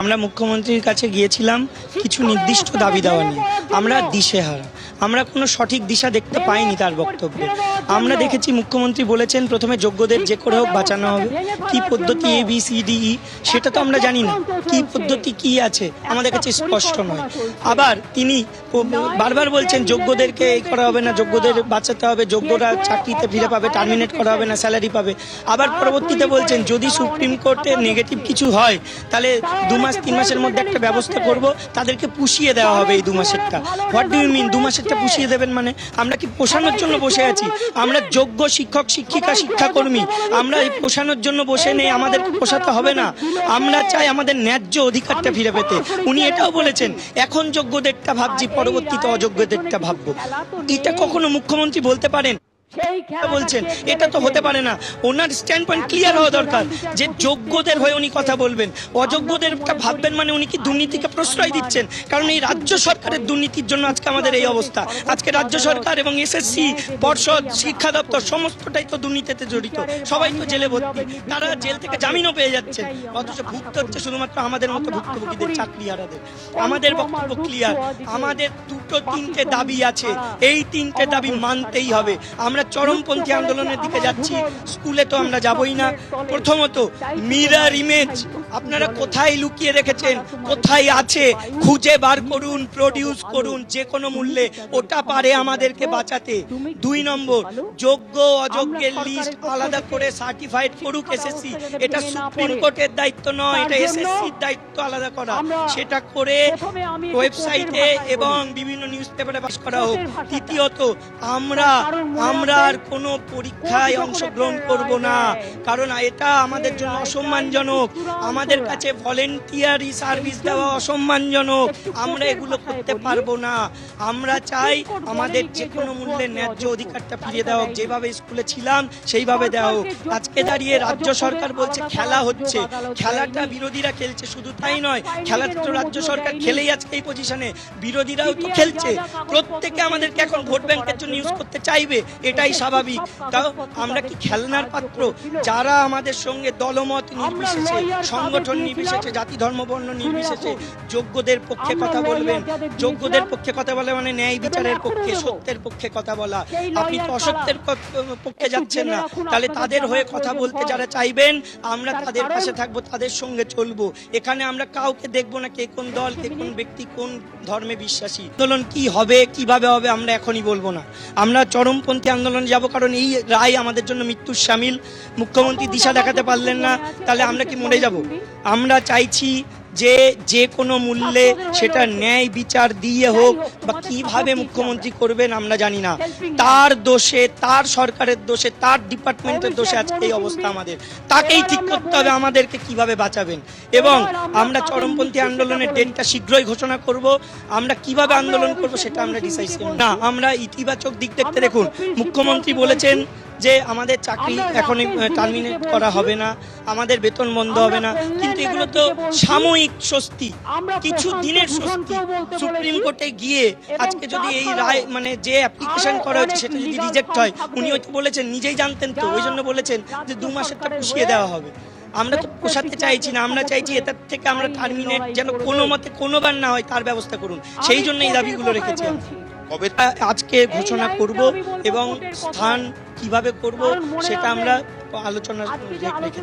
আমরা মুখ্যমন্ত্রীর কাছে গিয়েছিলাম কিছু নির্দিষ্ট দাবি দেওয়া নিয়ে। আমরা দিশেহারা। আমরা কোনো সঠিক দিশা দেখতে পাইনি তার বক্তব্যে। আমরা দেখেছি মুখ্যমন্ত্রী বলেছেন, প্রথমে যোগ্যদের যে করে হোক বাঁচানো হবে। কি পদ্ধতি A B C D E সেটা তো আমরা জানি না। কি পদ্ধতি, কি আছে, আমাদের কাছে স্পষ্ট নয়। আবার তিনি বারবার বলছেন, যোগ্যদেরকে এই করা হবে না, যোগ্যদের বাঁচাতে হবে, যোগ্যরা চাকরিতে ফিরে পাবে টার্মিনেট করা হবে না স্যালারি পাবে। আবার পরবর্তীতে বলছেন, যদি সুপ্রিম কোর্টে নেগেটিভ কিছু হয়, তাহলে দু মাস, তিন মাসের মধ্যে একটা ব্যবস্থা করব, তাদেরকে পুষিয়ে দেওয়া হবে এই দু মাসেরটা। হোয়াট ডু ইউ মিন দু মাসেরটা পুষিয়ে দেবেন মানে? আমরা কি পোষানোর জন্য বসে আছি? আমরা যোগ্য শিক্ষক শিক্ষিকা শিক্ষাকর্মী আমরা এই পোষানোর জন্য বসে নেই আমাদের পোষাতে হবে না। আমরা চাই আমাদের ন্যায্য অধিকারটা ফিরে পেতে। উনি এটাও বলেছেন এখন যোগ্যদেরটা ভাবছি পরবর্তীতে অযোগ্যদেরটা ভাববো। এটা কখনো মুখ্যমন্ত্রী বলতে পারেন? বলছেন এটা তো হতে পারে না। ওনার স্ট্যান্ড পয়েন্ট ক্লিয়ার হওয়া দরকার যে যোগ্যদের হয়ে উনি কথা বলবেন। অযোগ্যদের ভাববেন মানে উনি কি দুর্নীতিকে প্রশ্রয় দিচ্ছেন? কারণ এই রাজ্য সরকারের দুর্নীতির জন্য আজকে আমাদের এই অবস্থা। আজকে রাজ্য সরকার এবং এসএসসি পর্ষদ শিক্ষা দপ্তর সমস্তটাই তো দুর্নীতিতে জড়িত। সবাই তো জেলে ভর্তি। তারা জেল থেকে জামিনও পেয়ে যাচ্ছেন। অথচ ভুগতে হচ্ছে শুধুমাত্র আমাদের মতো ভুক্তভোগীদের চাকরি হারাদের আমাদের বক্তব্য ক্লিয়ার আমাদের দুটো তিনটে দাবি আছে। এই তিনটে দাবি মানতেই হবে। আমরা চরমপন্থী আন্দোলনের দিকে যাচ্ছি স্কুলে তো আমরা যাবই না। প্রথমত মিরার ইমেজ আপনারা কোথায় লুকিয়ে রেখেছেন? কোথায় আছে? খুঁজে বার করুন প্রডিউস করুন যে কোনো মূল্যে। ওটা পারে আমাদেরকে বাঁচাতে। দুই নম্বর যোগ্য অযোগ্যের লিস্ট আলাদা করে সার্টিফাইড করুক এসএসসি এটা সুপ্রিম কোর্টের দায়িত্ব নয় এটা এসএসসির দায়িত্ব আলাদা করা। সেটা করে ওয়েবসাইটে এবং বিভিন্ন নিউজ পেপারে পাস করা হোক। তৃতীয়ত আমরা আমরা আর কোনো পরীক্ষায় অংশগ্রহণ করব না। কারণ এটা আমাদের জন্য অসম্মানজনক। আমাদের কাছে ভলেন্টিয়ারি সার্ভিস দেওয়া অসম্মানজনক। আমরা এগুলো করতে পারব না। আমরা চাই আমাদের যে কোনো মূল্যে ন্যায্য অধিকারটা ফিরিয়ে দেওয়া হোক যেভাবে স্কুলে ছিলাম সেইভাবে দেওয়া হোক। আজকে দাঁড়িয়ে রাজ্য সরকার বলছে খেলা হচ্ছে। খেলাটা বিরোধীরা খেলছে শুধু তাই নয় খেলাটা তো রাজ্য সরকার খেলেই আজকে এই পজিশনে বিরোধীরাও তো খেলছে। প্রত্যেকে আমাদেরকে এখন ভোট ব্যাংকের জন্য ইউজ করতে চাইবে এটাই স্বাভাবিক। তাও আমরা কি খেলনার পাত্র? যারা আমাদের সঙ্গে দলমত নির্বিশেষে সংগঠন নির্বিশেষে জাতি ধর্ম বর্ণ নির্বিশেষে যোগ্যদের পক্ষে কথা বলবেন। যোগ্যদের পক্ষে কথা বলে মানে ন্যায় বিচারের পক্ষে সত্যের পক্ষে কথা বলা। আপনি তো অসত্যের পক্ষে যাচ্ছেন না। তাহলে তাদের হয়ে কথা বলতে যারা চাইবেন আমরা তাদের পাশে থাকব তাদের সঙ্গে চলবো। এখানে আমরা কাউকে দেখব না কে কোন দল কে কোন ব্যক্তি কোন ধর্মে বিশ্বাসী। আন্দোলন কি হবে কীভাবে হবে আমরা এখনই বলব না। আমরা চরমপন্থী আন্দোলনে যাব কারণ এই রায় আমাদের জন্য মৃত্যুর সামিল। মুখ্যমন্ত্রী দিশা দেখাতে পারলেন না তাহলে আমরা কি মরে যাব? আমরা চাইছি যে যে কোনো মূল্যে সেটা ন্যায় বিচার দিয়ে হোক বা কীভাবে মুখ্যমন্ত্রী করবেন আমরা জানি না। তার দোষে তার সরকারের দোষে তার ডিপার্টমেন্টের দোষে আজকে এই অবস্থা আমাদের। তাকেই ঠিক করতে হবে আমাদেরকে কীভাবে বাঁচাবেন। এবং আমরা চরমপন্থী আন্দোলনের ডেটটা শীঘ্রই ঘোষণা করব। আমরা কীভাবে আন্দোলন করব সেটা আমরা ডিসাইড না আমরা ইতিবাচক দিক দেখতে দেখুন। মুখ্যমন্ত্রী বলেছেন যে আমাদের চাকরি এখনই টার্মিনেট করা হবে না আমাদের বেতন বন্ধ হবে না কিন্তু এগুলো তো সাময়িক স্বস্তি। কিছু দিনের স্বস্তি সুপ্রিম কোর্টে গিয়ে আজকে যদি এই রায় মানে যে অ্যাপ্লিকেশন করা হয়েছে সেটা যদি রিজেক্ট হয় উনি হয়তো বলেছেন নিজেই জানতেন তো ওই জন্য বলেছেন যে দু মাসেরটা পুষিয়ে দেওয়া হবে। আমরা তো পোষাতে চাইছি না আমরা চাইছি এটার থেকে আমরা টার্মিনেট যেন কোনো মতে কোনোবার না হয় তার ব্যবস্থা করুন। সেই জন্য এই দাবিগুলো রেখেছি। কবে আজকে ঘোষণা করব এবং স্থান কীভাবে করব সেটা আমরা আলোচনা রেখেছি